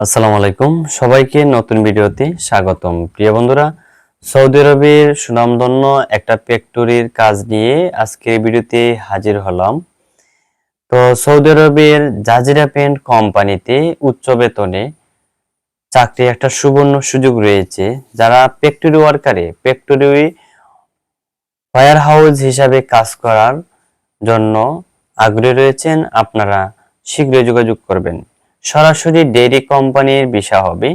আসসালামু আলাইকুম। সবাইকে নতুন ভিডিওতে স্বাগতম। প্রিয় বন্ধুরা, সৌদি আরবের সুনামধন্য একটা ফ্যাক্টরির কাজ নিয়ে আজকের ভিডিওতে হাজির হলাম। তো সৌদি আরবের জাজিরা পেন্ট কোম্পানিতে উচ্চ বেতনে চাকরি একটা সুবর্ণ সুযোগ রয়েছে। যারা ফ্যাক্টরি ওয়ার্কারে, ফ্যাক্টরি ওয়ার হাউস হিসাবে কাজ করার জন্য আগ্রহী রয়েছেন, আপনারা শীঘ্রই যোগাযোগ করবেন। সরাসরি ডেইরি কোম্পানির ভিসা হবে,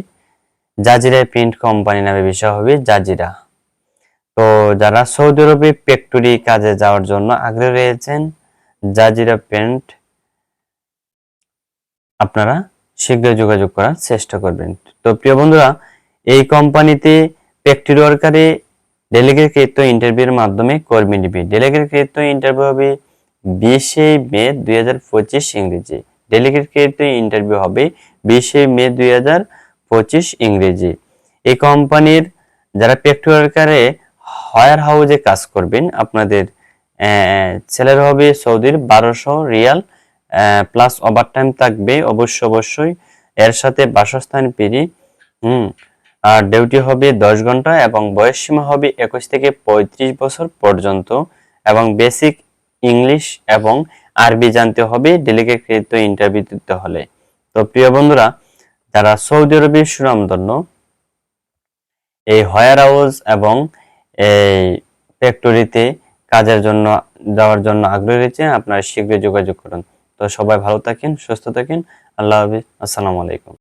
জাজিরা প্রিন্ট কোম্পানি নামে ভিসা হবে জাজিরা। তো যারা সৌদি আরবে ফ্যাক্টরি কাজে যাওয়ার জন্য আগ্রহী রয়েছেন, জাজিরা প্রিন্ট আপনারা শীঘ্রই যোগাযোগ করার চেষ্টা করবেন। তো প্রিয় বন্ধুরা, এই কোম্পানিতে ফ্যাক্টরি ওয়ার্কারে ডেলিগেটকৃত ইন্টারভিউর মাধ্যমে কর্মী নিবে। ডেলিগেটকৃত ইন্টারভিউ হবে বিশে মে দুই হাজার পঁচিশ ইংরেজি। ডেলিগেটকৃত ইন্টারভিউ হবে বিশে মে দুই হাজার পঁচিশ ইংরেজি। এই কোম্পানির যারা ওয়ার্কারে হায়ার হাউজে কাজ করবেন, আপনাদের স্যালারি হবে সৌদির বারোশো রিয়াল প্লাস ওভার টাইম থাকবে অবশ্য অবশ্যই। এর সাথে বাসস্থান পেরি হুম, আর ডিউটি হবে দশ ঘণ্টা এবং বয়স সীমা হবে একুশ থেকে পঁয়ত্রিশ বছর পর্যন্ত এবং বেসিক ইংলিশ এবং আরবি জানতে হবে ডেলিগেট ডেলিগেটকৃত ইন্টারভিউ দিতে হলে। তো প্রিয় বন্ধুরা, যারা সৌদি আরবের সুনামধন্য এই হয়ার হাউস এবং এই ফ্যাক্টরিতে কাজের জন্য, যাওয়ার জন্য আগ্রহী রয়েছে আপনারা শীঘ্রই যোগাযোগ করুন। তো সবাই ভালো থাকেন, সুস্থ থাকেন, আল্লাহ হাফিজ, আসসালামু আলাইকুম।